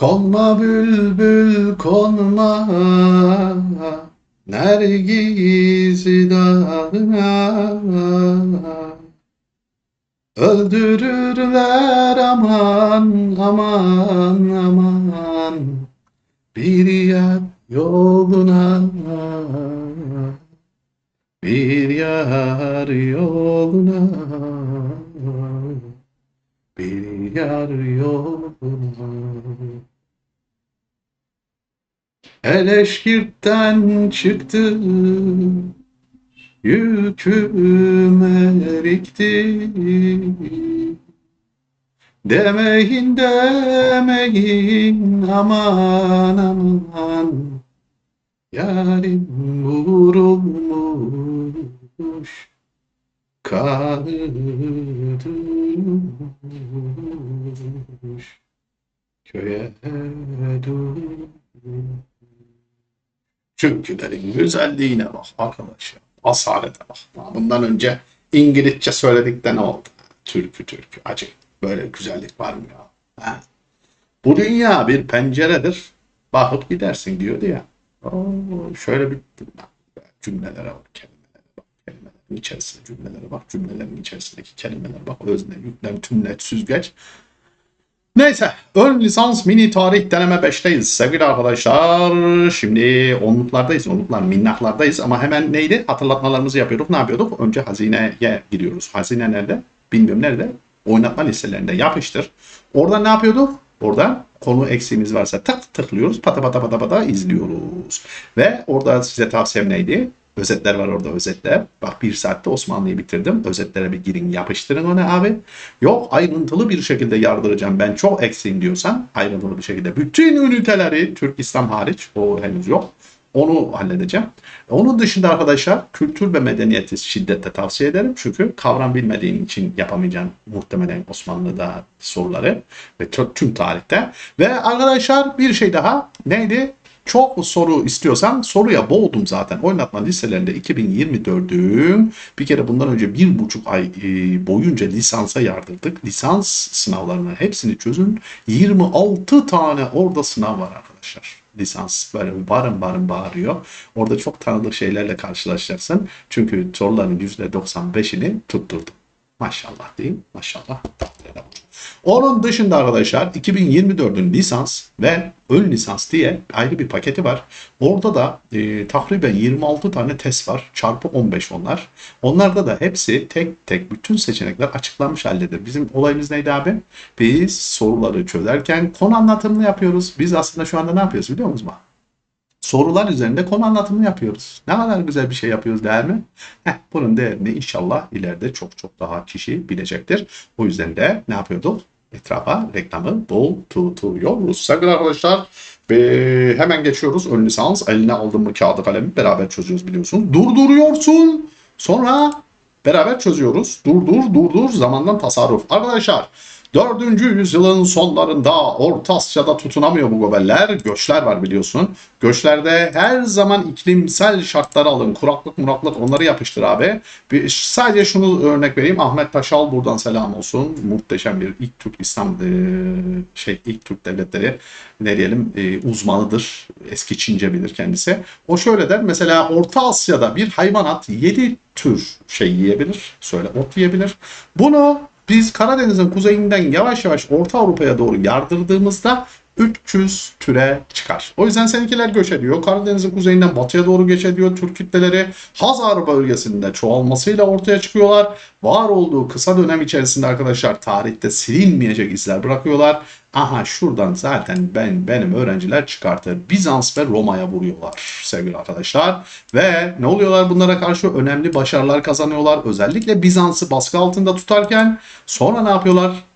Konma bülbül konma. Nergisi dağına. Öldürürler aman aman aman. Bir yer yoluna. Bir yar yoluna. Bir yar yoluna Eleşkirtten çıktı Yüküm erikti. Demeyin demeyin aman aman. Yarim vurulmuş Kaldırılmış Köye dur Türkülerin güzelliğine bak arkadaş ya. Asalete bak. Bundan önce İngilizce söyledik de ne oldu? Türkü türkü acı. Böyle güzellik var mı ya? Ha? Bu dünya bir penceredir. Bakıp gidersin diyordu ya. Oo, şöyle bir cümlelere bak, kelimelere bak, kelimelerin içerisinde cümlelere bak, cümlelerin içerisindeki kelimelere bak, özne, yüklem, tümlet, süzgeç. Neyse, ön lisans mini tarih deneme 5'teyiz sevgili arkadaşlar. Şimdi onluklardayız, onluklar minnaklardayız ama hemen neydi? Hatırlatmalarımızı yapıyorduk. Ne yapıyorduk? Önce hazineye giriyoruz. Hazine nerede? Bilmiyorum nerede? Oynatma listelerinde yapıştır. Orada ne yapıyorduk? Orada konu eksiğimiz varsa tık tıklıyoruz. Pata pata pata pata izliyoruz. Ve orada size tavsiyem neydi? Özetler var orada özetler. Bak bir saatte Osmanlı'yı bitirdim. Özetlere bir girin yapıştırın onu abi. Yok ayrıntılı bir şekilde yardıracağım ben çok eksiğim diyorsan ayrıntılı bir şekilde bütün üniteleri Türk İslam hariç o henüz yok. Onu halledeceğim. Onun dışında arkadaşlar kültür ve medeniyeti şiddetle tavsiye ederim. Çünkü kavram bilmediğin için yapamayacağın muhtemelen Osmanlı'da soruları ve tü- tüm tarihte. Ve arkadaşlar bir şey daha neydi? Çok soru istiyorsan soruya boğdum zaten. Oynatma listelerinde 2024'ün bir kere bundan önce bir buçuk ay e, boyunca lisansa yardırdık. Lisans sınavlarını hepsini çözün. 26 tane orada sınav var arkadaşlar lisans böyle barın barın bağırıyor. Orada çok tanıdık şeylerle karşılaşacaksın. Çünkü soruların %95'ini tutturdum. Maşallah diyeyim. Maşallah. takdir ederim. Onun dışında arkadaşlar 2024'ün lisans ve ön lisans diye ayrı bir paketi var. Orada da e, takriben 26 tane test var. Çarpı 15 onlar. Onlarda da hepsi tek tek bütün seçenekler açıklanmış haldedir. Bizim olayımız neydi abi? Biz soruları çözerken konu anlatımını yapıyoruz. Biz aslında şu anda ne yapıyoruz biliyor musunuz? Sorular üzerinde konu anlatımını yapıyoruz. Ne kadar güzel bir şey yapıyoruz değil mi? Heh, bunun değerini inşallah ileride çok çok daha kişi bilecektir. O yüzden de ne yapıyorduk? Etrafa reklamı bol tutuyoruz. Sevgili arkadaşlar ve hemen geçiyoruz. Ön lisans eline aldın mı kağıdı kalemi beraber çözüyoruz biliyorsun. Durduruyorsun. Sonra beraber çözüyoruz. Durdur durdur zamandan tasarruf. Arkadaşlar 4. yüzyılın sonlarında Orta Asya'da tutunamıyor bu gobeller. Göçler var biliyorsun. Göçlerde her zaman iklimsel şartları alın. Kuraklık muraklık onları yapıştır abi. Bir, sadece şunu örnek vereyim. Ahmet Taşal buradan selam olsun. Muhteşem bir ilk Türk İslam e, şey ilk Türk devletleri ne diyelim e, uzmanıdır. Eski Çince bilir kendisi. O şöyle der. Mesela Orta Asya'da bir hayvanat 7 tür şey yiyebilir. Söyle ot yiyebilir. Bunu biz Karadeniz'in kuzeyinden yavaş yavaş Orta Avrupa'ya doğru yardırdığımızda 300 türe çıkar. O yüzden seninkiler göç ediyor. Karadeniz'in kuzeyinden batıya doğru göç ediyor. Türk kitleleri Hazar bölgesinde çoğalmasıyla ortaya çıkıyorlar. Var olduğu kısa dönem içerisinde arkadaşlar tarihte silinmeyecek izler bırakıyorlar. Aha şuradan zaten ben benim öğrenciler çıkartır. Bizans ve Roma'ya vuruyorlar sevgili arkadaşlar. Ve ne oluyorlar bunlara karşı? Önemli başarılar kazanıyorlar. Özellikle Bizans'ı baskı altında tutarken sonra ne yapıyorlar?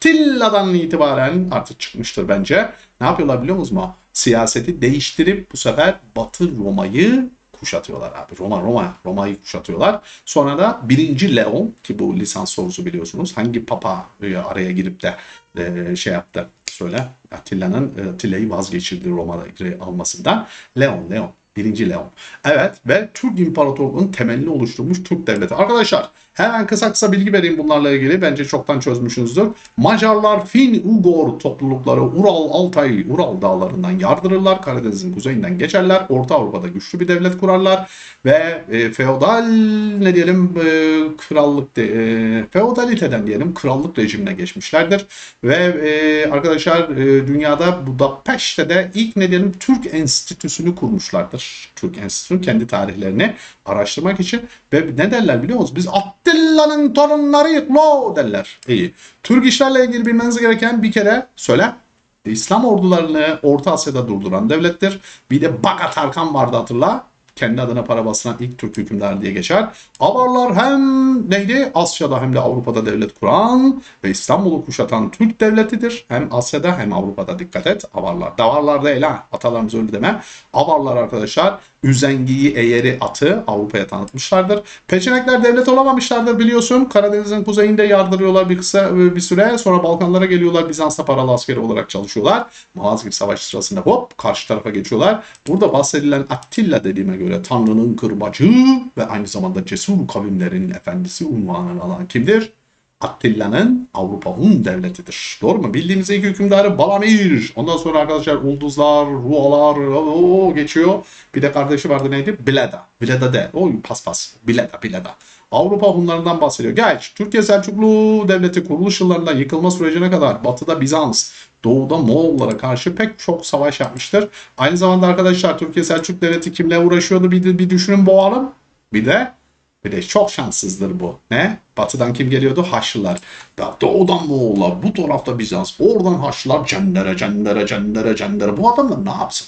Attilla'dan itibaren artık çıkmıştır bence. Ne yapıyorlar biliyor musunuz mu? Siyaseti değiştirip bu sefer Batı Roma'yı kuşatıyorlar abi. Roma Roma Roma'yı kuşatıyorlar. Sonra da 1. Leon ki bu lisans sorusu biliyorsunuz. Hangi papa e, araya girip de e, şey yaptı söyle Atilla'nın e, Atilla'yı vazgeçirdi Roma'yı almasından. Leon Leon Birinci Leon. Evet ve Türk İmparatorluğu'nun temelini oluşturmuş Türk Devleti. Arkadaşlar hemen kısa kısa bilgi vereyim bunlarla ilgili. Bence çoktan çözmüşsünüzdür. Macarlar Fin-Ugor toplulukları Ural, Altay, Ural dağlarından yardırırlar. Karadeniz'in kuzeyinden geçerler. Orta Avrupa'da güçlü bir devlet kurarlar. Ve e, feodal ne diyelim e, krallık de, e, feodaliteden diyelim krallık rejimine geçmişlerdir. Ve e, arkadaşlar e, dünyada Budapeşte'de ilk ne diyelim Türk Enstitüsü'nü kurmuşlardır. Türk Enstitüsü kendi tarihlerini araştırmak için ve ne derler biliyor musunuz? Biz Atilla'nın torunlarıyız lo derler. İyi. Türk işlerle ilgili bilmeniz gereken bir kere söyle. İslam ordularını Orta Asya'da durduran devlettir. Bir de Bagat Tarkan vardı hatırla kendi adına para bastıran ilk Türk hükümdarı diye geçer. Avarlar hem neydi? Asya'da hem de Avrupa'da devlet kuran ve İstanbul'u kuşatan Türk devletidir. Hem Asya'da hem Avrupa'da dikkat et. Avarlar. Davarlar değil ha. Atalarımız öyle deme. Avarlar arkadaşlar üzengiyi, eğeri, atı Avrupa'ya tanıtmışlardır. Peçenekler devlet olamamışlardır biliyorsun. Karadeniz'in kuzeyinde yardırıyorlar bir kısa bir süre. Sonra Balkanlara geliyorlar. Bizans'ta paralı askeri olarak çalışıyorlar. Malazgirt Savaşı sırasında hop karşı tarafa geçiyorlar. Burada bahsedilen Attila dediğime göre Tanrı'nın kırbacı ve aynı zamanda cesur kavimlerin efendisi unvanını alan kimdir? Attilla'nın Avrupa Hun devletidir. Doğru mu? Bildiğimiz ilk hükümdarı Balamir. Ondan sonra arkadaşlar Ulduzlar, Rualar o geçiyor. Bir de kardeşi vardı neydi? Bileda. Bileda de. O pas pas. Bileda, Bileda. Avrupa Hunlarından bahsediyor. Geç. Türkiye Selçuklu Devleti kuruluş yıllarından yıkılma sürecine kadar batıda Bizans, doğuda Moğollara karşı pek çok savaş yapmıştır. Aynı zamanda arkadaşlar Türkiye Selçuklu Devleti kimle uğraşıyordu bir, bir düşünün boğalım. Bir de bir de çok şanssızdır bu. Ne? Batıdan kim geliyordu? Haçlılar. Da doğudan Moğollar, bu tarafta Bizans, oradan Haçlılar cendere cendere cendere cendere. Bu adamlar ne yapsın?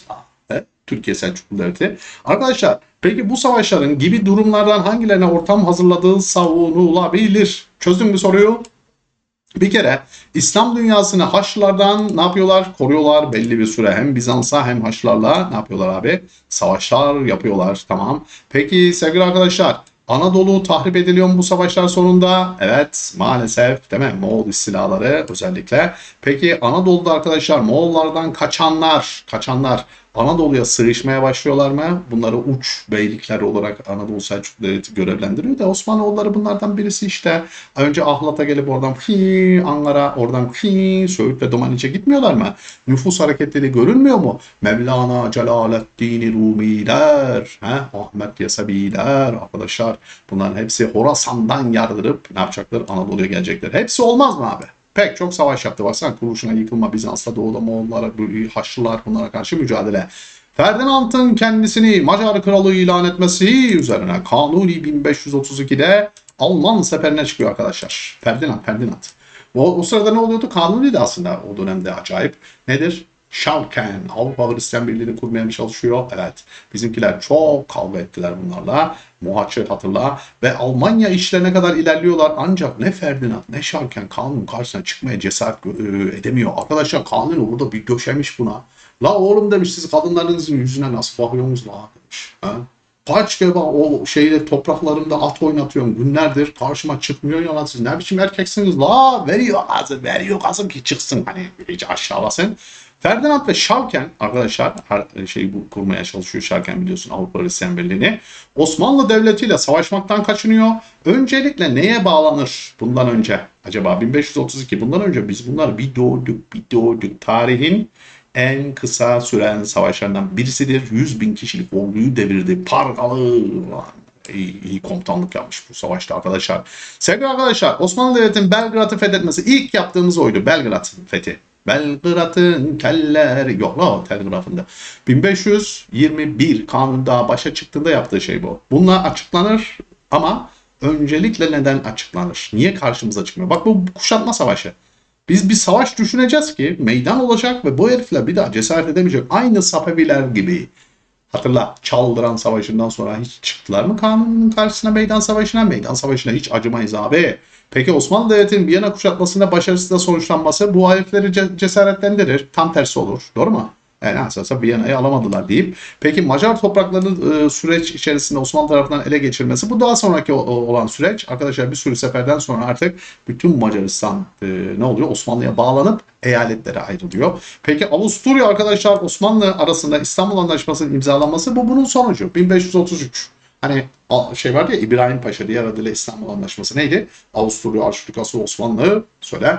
Türkiye Selçuklu Devleti. Arkadaşlar peki bu savaşların gibi durumlardan hangilerine ortam hazırladığı savunulabilir? Çözdün mü soruyu? Bir kere İslam dünyasını Haçlılardan ne yapıyorlar? Koruyorlar belli bir süre. Hem Bizans'a hem Haçlılarla ne yapıyorlar abi? Savaşlar yapıyorlar. Tamam. Peki sevgili arkadaşlar Anadolu tahrip ediliyor mu bu savaşlar sonunda? Evet maalesef değil mi? Moğol istilaları özellikle. Peki Anadolu'da arkadaşlar Moğollardan kaçanlar, kaçanlar Anadolu'ya sığışmaya başlıyorlar mı? Bunları uç beylikler olarak Anadolu Selçuklu Devleti görevlendiriyor da Osmanoğulları bunlardan birisi işte. Önce Ahlat'a gelip oradan fi Ankara, oradan fi Söğüt ve Domaniç'e gitmiyorlar mı? Nüfus hareketleri görülmüyor mu? Mevlana Celaleddin Rumiler, he? Ahmet Yasabiler arkadaşlar. Bunların hepsi Horasan'dan yardırıp ne yapacaklar? Anadolu'ya gelecekler. Hepsi olmaz mı abi? Pek çok savaş yaptı. Baksana kuruluşuna yıkılma Bizans'ta doğuda Moğollara, Haçlılar bunlara karşı mücadele. Ferdinand'ın kendisini Macar kralı ilan etmesi üzerine Kanuni 1532'de Alman seferine çıkıyor arkadaşlar. Ferdinand, Ferdinand. O, o sırada ne oluyordu? Kanuni de aslında o dönemde acayip. Nedir? Schalken, Avrupa Hristiyan Birliği'ni kurmaya mı çalışıyor? Evet. Bizimkiler çok kavga ettiler bunlarla. Muhaçir hatırla. Ve Almanya işlerine kadar ilerliyorlar. Ancak ne Ferdinand ne Schalken kanun karşısına çıkmaya cesaret e, edemiyor. Arkadaşlar kanun orada bir döşemiş buna. La oğlum demiş siz kadınlarınızın yüzüne nasıl bakıyorsunuz la demiş. Ha? Kaç bak o şeyde topraklarımda at oynatıyorum günlerdir karşıma çıkmıyor ya siz ne biçim erkeksiniz la veriyor gazı veriyor gazım ki çıksın hani iyice aşağılasın. Ferdinand ve Schalken arkadaşlar her şeyi bu kurmaya çalışıyor Schalken biliyorsun Avrupa Hristiyan Birliği'ni. Osmanlı Devleti ile savaşmaktan kaçınıyor. Öncelikle neye bağlanır bundan önce? Acaba 1532 bundan önce biz bunlar bir doğduk bir doğduk tarihin en kısa süren savaşlarından birisidir. 100 bin kişilik orduyu devirdi. Pargalı iyi, iyi komutanlık yapmış bu savaşta arkadaşlar. Sevgili arkadaşlar Osmanlı Devleti'nin Belgrad'ı fethetmesi ilk yaptığımız oydu. Belgrad fethi. Belgrad'ın kelleri yok la telgrafında. 1521 kanun daha başa çıktığında yaptığı şey bu. Bununla açıklanır ama öncelikle neden açıklanır? Niye karşımıza çıkmıyor? Bak bu kuşatma savaşı. Biz bir savaş düşüneceğiz ki meydan olacak ve bu herifler bir daha cesaret edemeyecek. Aynı Safaviler gibi. Hatırla Çaldıran Savaşı'ndan sonra hiç çıktılar mı kanunun karşısına meydan savaşına? Meydan savaşına hiç acımayız abi. Peki Osmanlı Devleti'nin Viyana kuşatmasında başarısızla sonuçlanması bu herifleri cesaretlendirir. Tam tersi olur. Doğru mu? Yani aslında Viyana'yı alamadılar deyip. Peki Macar topraklarını e, süreç içerisinde Osmanlı tarafından ele geçirmesi bu daha sonraki olan süreç. Arkadaşlar bir sürü seferden sonra artık bütün Macaristan e, ne oluyor? Osmanlı'ya bağlanıp eyaletlere ayrılıyor. Peki Avusturya arkadaşlar Osmanlı arasında İstanbul Anlaşması'nın imzalanması bu bunun sonucu. 1533. Hani şey vardı ya İbrahim Paşa diğer adıyla İstanbul Anlaşması neydi? Avusturya Arşidükası Osmanlı söyle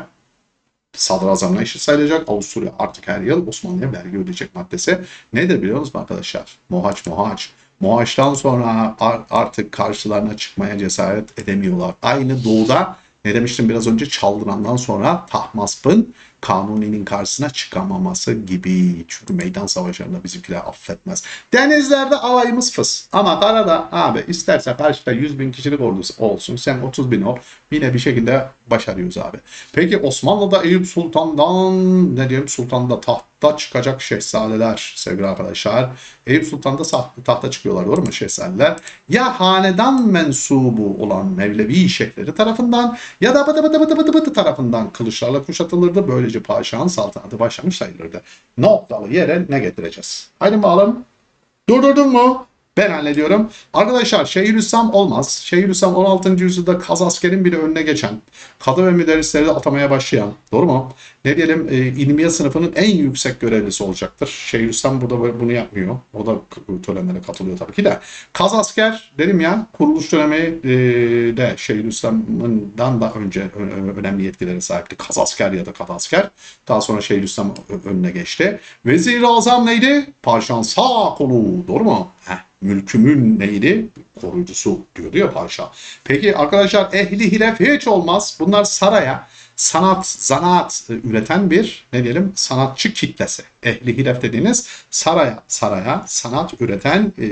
sadrazamla eşit sayılacak. Avusturya artık her yıl Osmanlı'ya vergi ödeyecek maddesi. Nedir biliyor musunuz arkadaşlar? Mohaç mohaç. Mohaç'tan sonra ar- artık karşılarına çıkmaya cesaret edemiyorlar. Aynı doğuda ne demiştim biraz önce Çaldıran'dan sonra Tahmasp'ın Kanuni'nin karşısına çıkamaması gibi. Çünkü meydan savaşlarında bizimkiler affetmez. Denizlerde alayımız fıs. Ama karada abi isterse karşıda 100 bin kişilik ordusu olsun. Sen 30 bin ol. Yine bir şekilde başarıyoruz abi. Peki Osmanlı'da Eyüp Sultan'dan ne diyeyim Sultan'da tahta çıkacak şehzadeler sevgili arkadaşlar. Eyüp Sultan'da tahta çıkıyorlar doğru mu şehzadeler? Ya hanedan mensubu olan Mevlevi şeyhleri tarafından ya da bıdı bıdı bıdı bıdı bıdı tarafından kılıçlarla kuşatılırdı. Böylece padişahın saltanatı başlamış sayılırdı. Noktalı yere ne getireceğiz? Haydi bakalım. Durdurdun mu? Ben hallediyorum. Arkadaşlar Şeyhülislam olmaz. Şeyhülislam 16. yüzyılda Kaz askerin bile önüne geçen, kadı ve müderrisleri de atamaya başlayan, doğru mu? Ne diyelim e, ilmiye sınıfının en yüksek görevlisi olacaktır. Şeyhülislam burada bunu yapmıyor. O da törenlere katılıyor tabii ki de. Kaz asker dedim ya kuruluş dönemi e, de Şeyhülislam'dan da önce ö- önemli yetkilere sahipti. Kaz asker ya da Kadı asker. Daha sonra Şeyhülislam önüne geçti. Vezir-i Azam neydi? Padişahın sağ kolu. Doğru mu? Heh, mülkümün neydi? Koruyucusu diyordu ya padişah. Peki arkadaşlar ehli hilef hiç olmaz. Bunlar saraya sanat, zanaat üreten bir ne diyelim sanatçı kitlesi. Ehli hilef dediğiniz saraya, saraya sanat üreten e,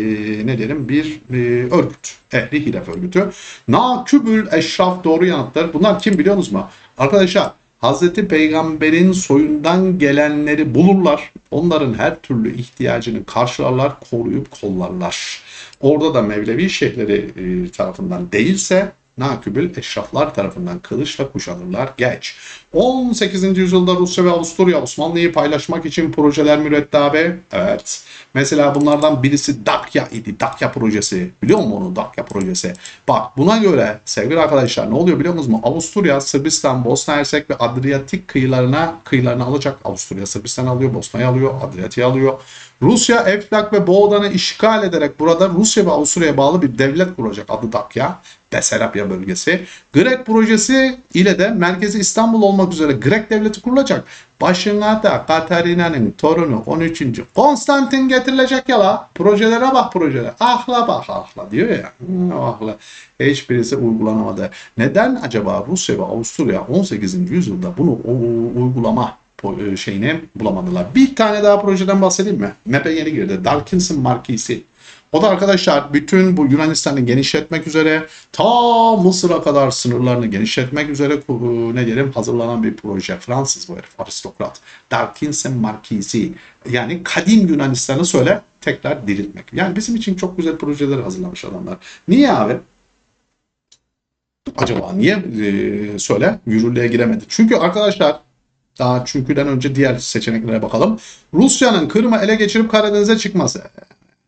ne diyelim bir e, örgüt. Ehli hilef örgütü. Nakübül eşraf doğru yanıttır. Bunlar kim biliyor musunuz mu? Arkadaşlar Hazreti Peygamber'in soyundan gelenleri bulurlar. Onların her türlü ihtiyacını karşılarlar, koruyup kollarlar. Orada da Mevlevi şeyhleri e, tarafından değilse Nakübül eşraflar tarafından kılıçla kuşanırlar. Geç. 18. yüzyılda Rusya ve Avusturya Osmanlı'yı paylaşmak için projeler mürettabe. Evet. Mesela bunlardan birisi Dakya idi. Dakya projesi. Biliyor musun onu Dakya projesi? Bak buna göre sevgili arkadaşlar ne oluyor biliyor musunuz? Avusturya, Sırbistan, Bosna Hersek ve Adriyatik kıyılarına kıyılarını alacak. Avusturya Sırbistan alıyor, Bosna'yı alıyor, Adriyatik'i alıyor. Rusya Eflak ve Boğdan'ı işgal ederek burada Rusya ve Avusturya'ya bağlı bir devlet kuracak adı Dakya. Besarabya bölgesi. Grek projesi ile de merkezi İstanbul olmak üzere Grek devleti kurulacak. Başına da Katarina'nın torunu 13. Konstantin getirilecek ya la. Projelere bak projelere. Ahla bak ahla diyor ya. Hmm, ahla. Hiçbirisi uygulanamadı. Neden acaba Rusya ve Avusturya 18. yüzyılda bunu uygulama po- şeyini bulamadılar. Bir tane daha projeden bahsedeyim mi? MEP'e yeni girdi. Darkinson Markisi. O da arkadaşlar bütün bu Yunanistan'ı genişletmek üzere ta Mısır'a kadar sınırlarını genişletmek üzere ku- ne diyelim hazırlanan bir proje. Fransız bu herif aristokrat. Darkinson Markisi. Yani kadim Yunanistan'ı söyle tekrar diriltmek. Yani bizim için çok güzel projeler hazırlamış adamlar. Niye abi? Acaba niye e, söyle yürürlüğe giremedi? Çünkü arkadaşlar daha çünküden önce diğer seçeneklere bakalım. Rusya'nın Kırım'ı ele geçirip Karadeniz'e çıkması.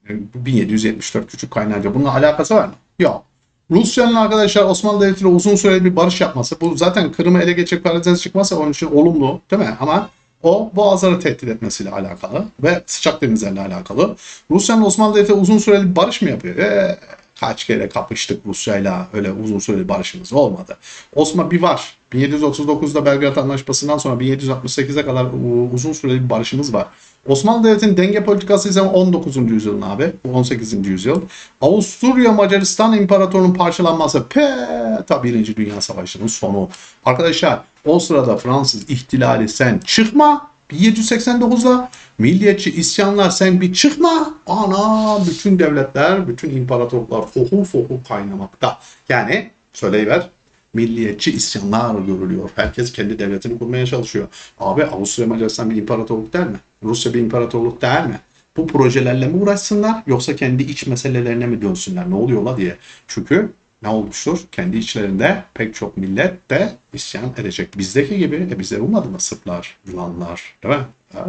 E, 1774 küçük kaynarca. Bununla alakası var mı? Yok. Rusya'nın arkadaşlar Osmanlı Devleti ile uzun süreli bir barış yapması. Bu zaten Kırım'ı ele geçirip Karadeniz'e çıkması onun için olumlu değil mi? Ama o boğazları tehdit etmesiyle alakalı ve sıcak denizlerle alakalı. Rusya'nın Osmanlı Devleti uzun süreli bir barış mı yapıyor? E, kaç kere kapıştık Rusya'yla öyle uzun süreli barışımız olmadı. Osman bir var. 1739'da Belgrad Anlaşması'ndan sonra 1768'e kadar uzun süreli bir barışımız var. Osmanlı Devleti'nin denge politikası ise 19. yüzyılın abi. Bu 18. yüzyıl. Avusturya Macaristan İmparatorluğu'nun parçalanması. Pe tabi 1. Dünya Savaşı'nın sonu. Arkadaşlar o sırada Fransız ihtilali sen çıkma. 1789'da milliyetçi isyanlar sen bir çıkma. Ana bütün devletler, bütün imparatorluklar fohu fohu kaynamakta. Yani söyleyiver milliyetçi isyanlar görülüyor. Herkes kendi devletini kurmaya çalışıyor. Abi Avusturya Macaristan bir imparatorluk der mi? Rusya bir imparatorluk der mi? Bu projelerle mi uğraşsınlar yoksa kendi iç meselelerine mi dönsünler? Ne oluyor la diye. Çünkü ne olmuştur? Kendi içlerinde pek çok millet de isyan edecek. Bizdeki gibi, e bizde olmadı mı? Sırplar, Yunanlar, değil mi? Aa,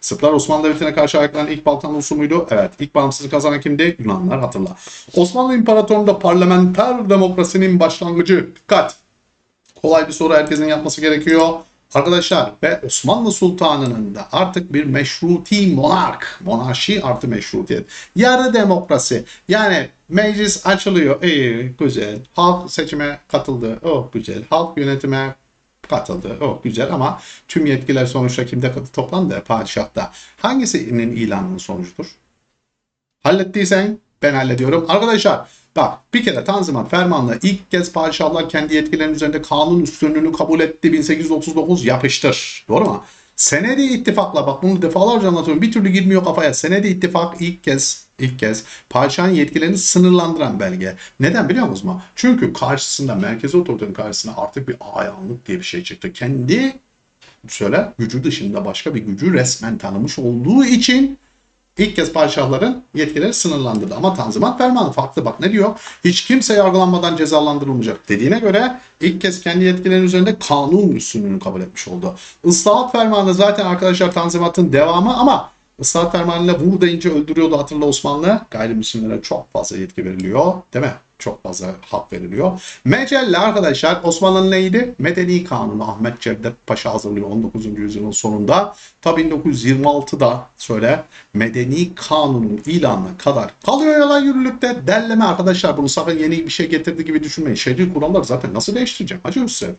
Sırplar Osmanlı Devleti'ne karşı ayaklarının ilk Balkan ulusu muydu? Evet. İlk bağımsızlık kazanan kimdi? Yunanlar hatırla. Osmanlı İmparatorluğu'nda parlamenter demokrasinin başlangıcı. Dikkat! Kolay bir soru herkesin yapması gerekiyor. Arkadaşlar ve Osmanlı Sultanı'nın da artık bir meşruti monark, monarşi artı meşrutiyet. Yarı demokrasi. Yani meclis açılıyor. İyi, güzel. Halk seçime katıldı. Oh güzel. Halk yönetime katıldı. Oh güzel ama tüm yetkiler sonuçta kimde toplandı? Padişah'ta. Hangisinin ilanının sonucudur? Hallettiysen ben hallediyorum. Arkadaşlar bak bir kere Tanzimat Ferman'la ilk kez padişahlar kendi yetkilerinin üzerinde kanun üstünlüğünü kabul etti. 1839 yapıştır. Doğru mu? Senedi ittifakla bak bunu defalarca anlatıyorum. Bir türlü girmiyor kafaya. Senedi ittifak ilk kez ilk kez padişahın yetkilerini sınırlandıran belge. Neden biliyor musunuz mu? Çünkü karşısında merkezi otoritenin karşısına artık bir ayanlık diye bir şey çıktı. Kendi söyle gücü dışında başka bir gücü resmen tanımış olduğu için İlk kez padişahların yetkileri sınırlandırdı. Ama Tanzimat Fermanı farklı bak ne diyor? Hiç kimse yargılanmadan cezalandırılmayacak dediğine göre ilk kez kendi yetkilerinin üzerinde kanun üstünlüğünü kabul etmiş oldu. Islahat Fermanı zaten arkadaşlar Tanzimat'ın devamı ama Islahat Fermanı'yla vur deyince öldürüyordu hatırla Osmanlı. Gayrimüslimlere çok fazla yetki veriliyor değil mi? Çok fazla hak veriliyor. Mecelle arkadaşlar Osmanlı'nın neydi? Medeni Kanunu Ahmet Cevdet Paşa hazırlıyor 19. yüzyılın sonunda. Ta 1926'da söyle Medeni Kanun'un ilanına kadar kalıyor yalan yürürlükte. Derleme arkadaşlar bunu sakın yeni bir şey getirdi gibi düşünmeyin. Şehri kuralları zaten nasıl değiştireceğim? Hacı Hüseyin.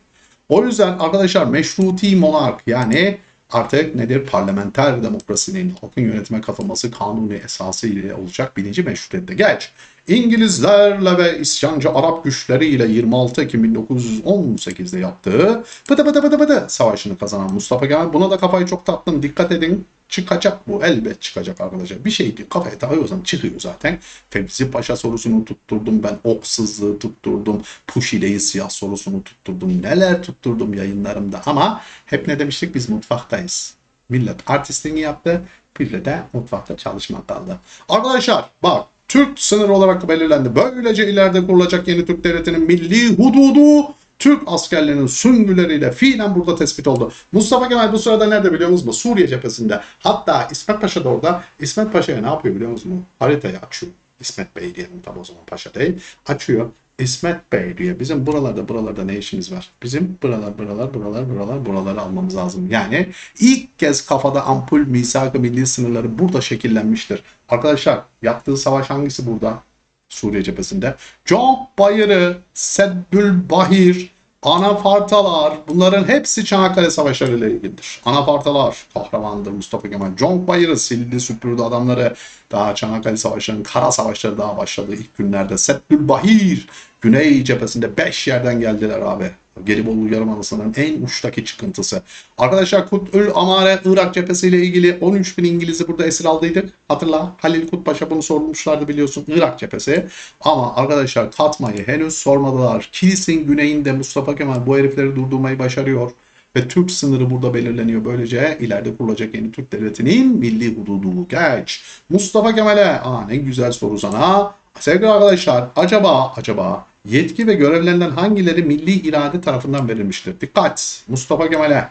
O yüzden arkadaşlar meşruti monark yani artık nedir? Parlamenter demokrasinin halkın yönetime katılması kanuni esası ile olacak birinci meşrutiyette. Geç. İngilizlerle ve isyancı Arap güçleriyle 26 Ekim 1918'de yaptığı Bıdı Bıdı Bıdı Bıdı savaşını kazanan Mustafa Kemal buna da kafayı çok taktım. Dikkat edin çıkacak bu. Elbet çıkacak arkadaşlar. Bir şey kafaya takıyorsam çıkıyor zaten. Fevzi Paşa sorusunu tutturdum ben. Oksızlığı tutturdum. Puşileyi siyah sorusunu tutturdum. Neler tutturdum yayınlarımda ama hep ne demiştik biz mutfaktayız. Millet artistliğini yaptı. Bir de mutfakta çalışmak kaldı. Arkadaşlar bak Türk sınır olarak belirlendi. Böylece ileride kurulacak yeni Türk Devleti'nin milli hududu Türk askerlerinin süngüleriyle fiilen burada tespit oldu. Mustafa Kemal bu sırada nerede biliyor musunuz? Suriye cephesinde. Hatta İsmet Paşa da orada. İsmet Paşa'ya ne yapıyor biliyor musunuz? Haritayı açıyor. İsmet Bey diyelim tabi o zaman Paşa değil. Açıyor. İsmet Bey diyor. Bizim buralarda buralarda ne işimiz var? Bizim buralar buralar buralar buralar buraları almamız lazım. Yani ilk kez kafada ampul misak-ı milli sınırları burada şekillenmiştir. Arkadaşlar yaptığı savaş hangisi burada? Suriye cephesinde. Conk Bayırı, Seddül Bahir, Anafartalar bunların hepsi Çanakkale Savaşları ile ilgilidir. Anafartalar kahramandır Mustafa Kemal. Conk Bayırı sildi süpürdü adamları. Daha Çanakkale Savaşları'nın kara savaşları daha başladı ilk günlerde. Seddül Bahir Güney cephesinde 5 yerden geldiler abi. Gelibolu Yarımadası'nın en uçtaki çıkıntısı. Arkadaşlar Kut'ül Amare Irak cephesiyle ilgili 13 bin İngiliz'i burada esir aldıydık. Hatırla Halil Kut Paşa bunu sormuşlardı biliyorsun Irak cephesi. Ama arkadaşlar katmayı henüz sormadılar. Kilis'in güneyinde Mustafa Kemal bu herifleri durdurmayı başarıyor. Ve Türk sınırı burada belirleniyor. Böylece ileride kurulacak yeni Türk Devleti'nin milli hududu geç. Mustafa Kemal'e, aa ne güzel soru sana. Sevgili arkadaşlar acaba acaba yetki ve görevlerinden hangileri milli irade tarafından verilmiştir? Dikkat! Mustafa Kemal'e.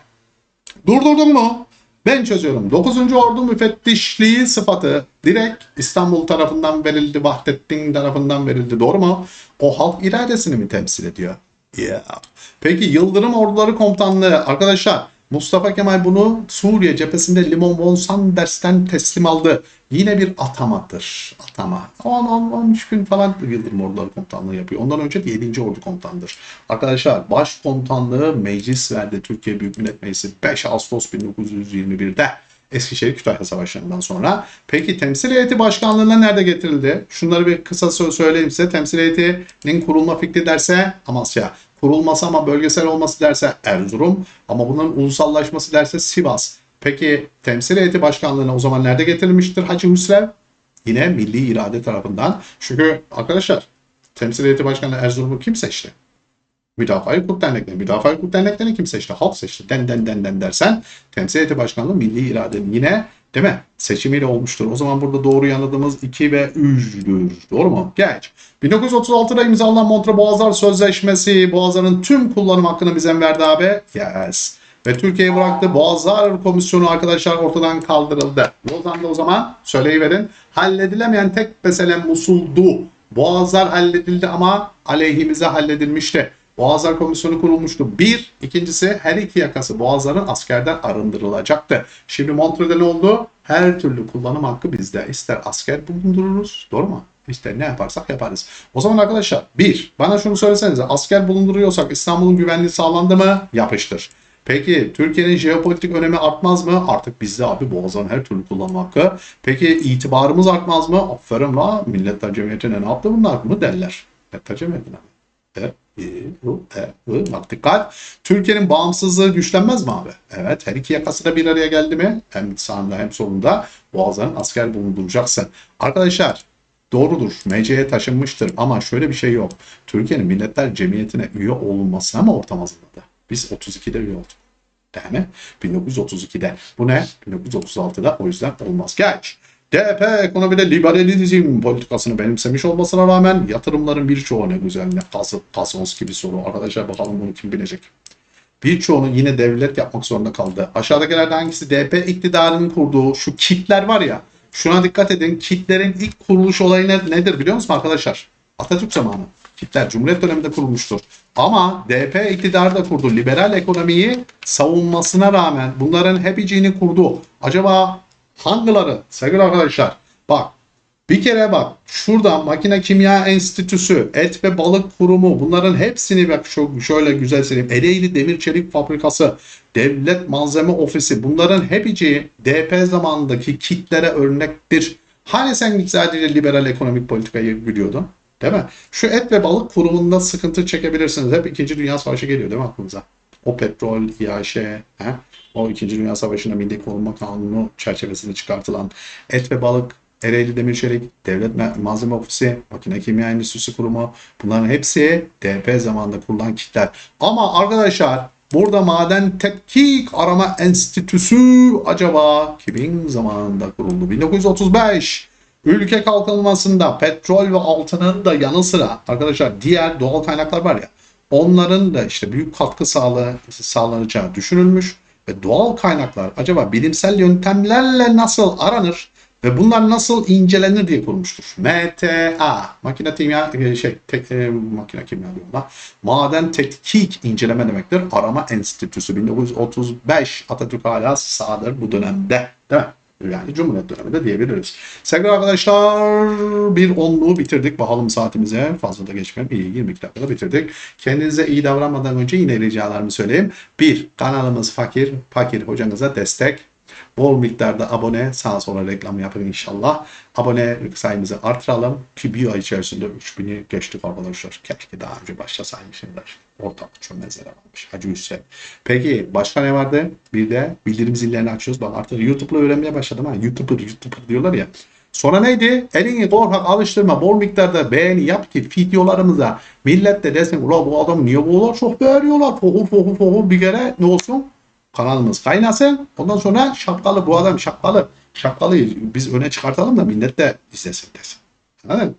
Durdurdun mu? Ben çözüyorum. 9. Ordu müfettişliği sıfatı direkt İstanbul tarafından verildi, Vahdettin tarafından verildi. Doğru mu? O halk iradesini mi temsil ediyor? Yeah. Peki Yıldırım Orduları Komutanlığı arkadaşlar Mustafa Kemal bunu Suriye cephesinde Limon von Sanders'ten teslim aldı. Yine bir atamadır. Atama. 10-13 gün falan Yıldırım Orduları Komutanlığı yapıyor. Ondan önce de 7. Ordu Komutanıdır. Arkadaşlar başkomutanlığı meclis verdi Türkiye Büyük Millet Meclisi 5 Ağustos 1921'de. Eskişehir Kütahya Savaşları'ndan sonra. Peki temsil heyeti başkanlığına nerede getirildi? Şunları bir kısa söyleyeyim size. Temsil heyetinin kurulma fikri derse Amasya kurulması ama bölgesel olması derse Erzurum ama bunların ulusallaşması derse Sivas. Peki temsil heyeti başkanlığına o zaman nerede getirilmiştir Hacı Hüsrev? Yine milli irade tarafından. Çünkü arkadaşlar temsil heyeti başkanı Erzurum'u kim seçti? Müdafaa Hukuk Dernekleri. Müdafaa Hukuk Derneklerini kim seçti? Halk seçti. Den den den den dersen temsil heyeti başkanlığı milli iradenin yine değil mi? Seçimiyle olmuştur. O zaman burada doğru yanıtımız 2 ve 3'dür. Doğru mu? Geç. 1936'da imzalanan Montre Boğazlar Sözleşmesi Boğazların tüm kullanım hakkını bize verdi abi? Yes. ve Türkiye'yi bıraktı. Boğazlar Komisyonu arkadaşlar ortadan kaldırıldı. Lozan'da o zaman söyleyiverin. Halledilemeyen tek mesele Musul'du. Boğazlar halledildi ama aleyhimize halledilmişti. Boğazlar Komisyonu kurulmuştu. Bir, ikincisi her iki yakası Boğazların askerden arındırılacaktı. Şimdi Montre'de ne oldu? Her türlü kullanım hakkı bizde. İster asker bulundururuz, doğru mu? İster ne yaparsak yaparız. O zaman arkadaşlar bir, bana şunu söylesenize asker bulunduruyorsak İstanbul'un güvenliği sağlandı mı? Yapıştır. Peki Türkiye'nin jeopolitik önemi artmaz mı? Artık bizde abi Boğazların her türlü kullanım hakkı. Peki itibarımız artmaz mı? Aferin la Milletler Cemiyeti'ne ne yaptı bunlar mı derler. Milletler Cemiyeti'ne. E, i, u, e. Türkiye'nin bağımsızlığı güçlenmez mi abi? Evet. Her iki yakası da bir araya geldi mi? Hem sağında hem solunda Boğazların asker bulunduracaksın. Arkadaşlar Doğrudur. MC'ye taşınmıştır ama şöyle bir şey yok. Türkiye'nin Milletler Cemiyeti'ne üye olunmasına mı ortam hazırladı? Biz 32'de üye olduk. Değil mi? 1932'de. Bu ne? 1936'da o yüzden olmaz. Geç. DP ekonomide liberalizm politikasını benimsemiş olmasına rağmen yatırımların birçoğu ne güzel ne kas, kasons gibi soru. Arkadaşlar bakalım bunu kim bilecek? Birçoğunu yine devlet yapmak zorunda kaldı. Aşağıdakilerden hangisi DP iktidarının kurduğu şu kitler var ya Şuna dikkat edin. Kitlerin ilk kuruluş olayı ne- nedir biliyor musun arkadaşlar? Atatürk zamanı. Kitler Cumhuriyet döneminde kurulmuştur. Ama DP iktidarı da kurdu. Liberal ekonomiyi savunmasına rağmen bunların hepiciğini kurdu. Acaba hangileri sevgili arkadaşlar? Bak bir kere bak şurada Makine Kimya Enstitüsü, Et ve Balık Kurumu bunların hepsini bak şu şöyle güzel söyleyeyim. Ereğli Demir Çelik Fabrikası, Devlet Malzeme Ofisi bunların hepsi DP zamanındaki kitlere örnektir. Hani sen sadece liberal ekonomik politikayı biliyordun? Değil mi? Şu et ve balık kurumunda sıkıntı çekebilirsiniz. Hep 2. Dünya Savaşı geliyor değil mi aklınıza? O petrol, İHŞ, he? O 2. Dünya Savaşı'nda Milli Koruma Kanunu çerçevesinde çıkartılan et ve balık, Ereğli Demir Çelik, Devlet Ma- Malzeme Ofisi, Makine Kimya Endüstrisi Kurumu bunların hepsi DP zamanında kurulan kitler. Ama arkadaşlar burada Maden Tetkik Arama Enstitüsü acaba kimin zamanında kuruldu? 1935. Ülke kalkınmasında petrol ve altının da yanı sıra arkadaşlar diğer doğal kaynaklar var ya onların da işte büyük katkı sağla, sağlanacağı düşünülmüş ve doğal kaynaklar acaba bilimsel yöntemlerle nasıl aranır ve bunlar nasıl incelenir diye kurulmuştur. MTA, makine kimya e, şey tek, e, makine kimya diyorum lan. Maden tetkik inceleme demektir. Arama Enstitüsü 1935 Atatürk hala sağdır bu dönemde. Değil mi? Yani Cumhuriyet döneminde diyebiliriz. Sevgili arkadaşlar bir onluğu bitirdik. Bakalım saatimize fazla da geçmeyelim. İyi 22 dakikada bitirdik. Kendinize iyi davranmadan önce yine ricalarımı söyleyeyim. Bir, kanalımız fakir. Fakir hocanıza destek. Bol miktarda abone, sağa sola reklam yapın inşallah. Abone sayımızı artıralım ki bir ay içerisinde 3000'i geçtik arkadaşlar. Keşke daha önce başlasaymışım da. Ortak çömezler almış. Hacı Hüseyin. Peki başka ne vardı? Bir de bildirim zillerini açıyoruz. Bak artık YouTube'la öğrenmeye başladım ha. YouTuber, YouTuber diyorlar ya. Sonra neydi? Elini korkak alıştırma. Bol miktarda beğeni yap ki videolarımıza millet de desin ula bu adam niye bu kadar çok beğeniyorlar? Fokur fokur fokur bir kere ne olsun? Kanalımız kaynasın. Ondan sonra şapkalı bu adam şapkalı. Şapkalıyı biz öne çıkartalım da millet de izlesin desin. Anladın?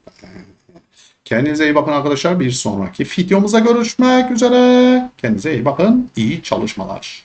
Kendinize iyi bakın arkadaşlar. Bir sonraki videomuzda görüşmek üzere. Kendinize iyi bakın. İyi çalışmalar.